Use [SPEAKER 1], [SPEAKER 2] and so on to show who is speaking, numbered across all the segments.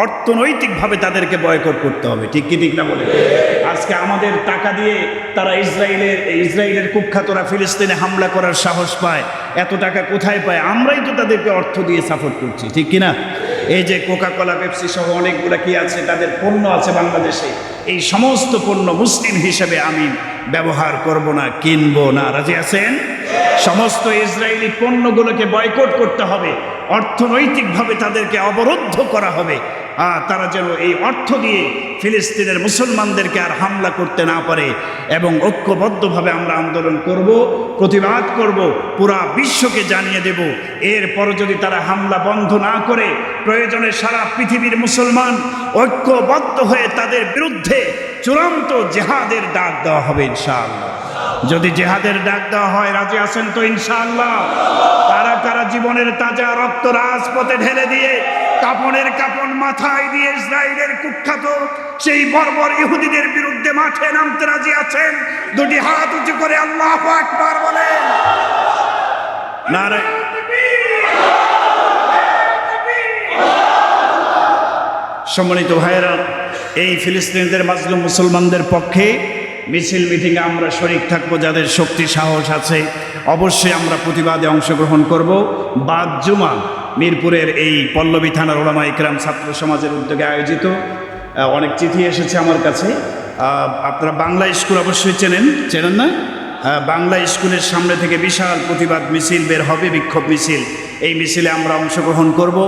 [SPEAKER 1] অর্থনৈতিকভাবে তাদেরকে বয়কট করতে হবে। ঠিক কি ঠিক না বলে? আজকে আমাদের টাকা দিয়ে তারা ইসরায়েলের ইসরায়েলের কুখ্যাতরা ফিলিস্তিনে হামলা করার সাহস পায়, এত টাকা কোথায় পায়? আমরাই তো তাদেরকে অর্থ দিয়ে সাপোর্ট করছি, ঠিক কি না? এই যে কোকা কোলা পেপসি সহ অনেকগুলো কি আছে? তাদের পণ্য আছে বাংলাদেশে। এই সমস্ত পণ্য মুসলিম হিসেবে আমি ব্যবহার করব না, কিনবো না। রাজি আছেন? সমস্ত ইসরায়েলি পণ্যগুলোকে বয়কট করতে হবে। অর্থনৈতিকভাবে তাদেরকে অবরুদ্ধ করা হবে। তারা যেন এই অর্থ দিয়ে ফিলিস্তিনের মুসলমানদেরকে আর হামলা করতে না পারে এবং ঐক্যবদ্ধভাবে আমরা আন্দোলন করব, প্রতিবাদ করব, পুরা বিশ্বকে জানিয়ে দেব। এরপর যদি তারা হামলা বন্ধ না করে, প্রয়োজনে সারা পৃথিবীর মুসলমান ঐক্যবদ্ধ হয়ে তাদের বিরুদ্ধে চূড়ান্ত জেহাদের ডাক দেওয়া হবে ইনশাআল্লাহ। যদি জেহাদের ডাক দেওয়া হয়, রাজি আছেন তো ইনশাআল্লাহ? তারা তারা জীবনের তাজা রক্ত রাজপথে ঢেলে দিয়ে কাপনের কাপন মাথায় দিয়ে ইসরায়েলের কুখ্যাত সেই বর্বর ইহুদিদের বিরুদ্ধে মাঠে নামতে রাজি আছেন। দুটি হাত উঁচু করে আল্লাহ আকবার বলেন। সম্মানিত ভাইয়েরা, এই ফিলিস্তিনিদের মাজলুম মুসলমানদের পক্ষে মিছিল মিটিংয়ে আমরা শরিক থাকব, যাদের শক্তি সাহস আছে। অবশ্যই আমরা প্রতিবাদে অংশগ্রহণ করব। বাদ জুমা মিরপুরের এই পল্লবী থানার ওলামা ইকরাম ছাত্র সমাজের উদ্যোগে আয়োজিত অনেক চিঠি এসেছে আমার কাছে। আপনারা বাংলা স্কুল অবশ্যই চেনেন। চেনেন না? বাংলা স্কুলের সামনে থেকে বিশাল প্রতিবাদ মিছিল বের হবে বিক্ষোভ মিছিল। এই মিছিলে আমরা অংশগ্রহণ করব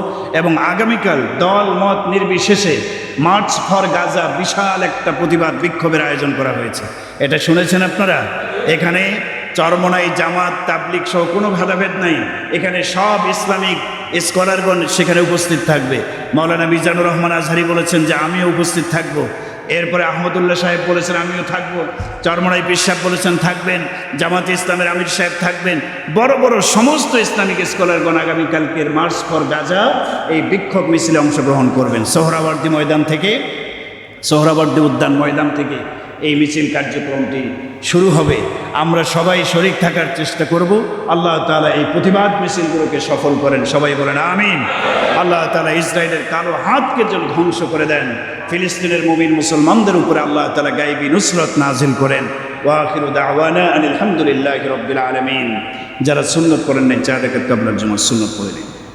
[SPEAKER 1] এবং আগামীকাল দল মত নির্বিশেষে মার্চ ফর গাজা বিশাল একটা প্রতিবাদ বিক্ষোভের আয়োজন করা হয়েছে। এটা শুনেছেন আপনারা? এখানে চরমনাই জামাত তাবলিক সহ কোনো ভেদাভেদ নাই। এখানে সব ইসলামিক স্কলারগণ সেখানে উপস্থিত থাকবে। মৌলানা মিজানুর রহমান আজহারি বলেছেন যে, আমিও উপস্থিত থাকব। এরপরে আহমদুল্লাহ সাহেব বলেছেন, আমিও থাকব। চরমনাই পীর সাহেব বলেছেন, থাকবেন। জামাত ইসলামের আমির সাহেব থাকবেন। বড় বড় সমস্ত ইসলামিক স্কলারগণ আগামীকালকের মার্চ ফর গাজা এই বিক্ষোভ মিছিলে অংশগ্রহণ করবেন। সোহরাবর্দী ময়দান থেকে সোহরাবর্দী উদ্যান ময়দান থেকে। এই মিছিল কার্যক্রমটি শুরু হবে। আমরা সবাই শরিক থাকার চেষ্টা করব। আল্লাহ তালা এই প্রতিবাদ মিছিলগুলোকে সফল করেন। সবাই বলেন, আমিন। আল্লাহ তালা ইসরায়েলের কালো হাতকে যেন ধ্বংস করে দেন। ফিলিস্তিনের মুমিন মুসলমানদের উপরে আল্লাহ তালা গাইবি নুসরত নাজিল করেন। দাওয়ানা আলহামদুলিল্লাহ রব্বিল আলমিন। যারা সুন্নত করেন নাই চাঁদের কাবলার জন্য সুন্নত করে নিন।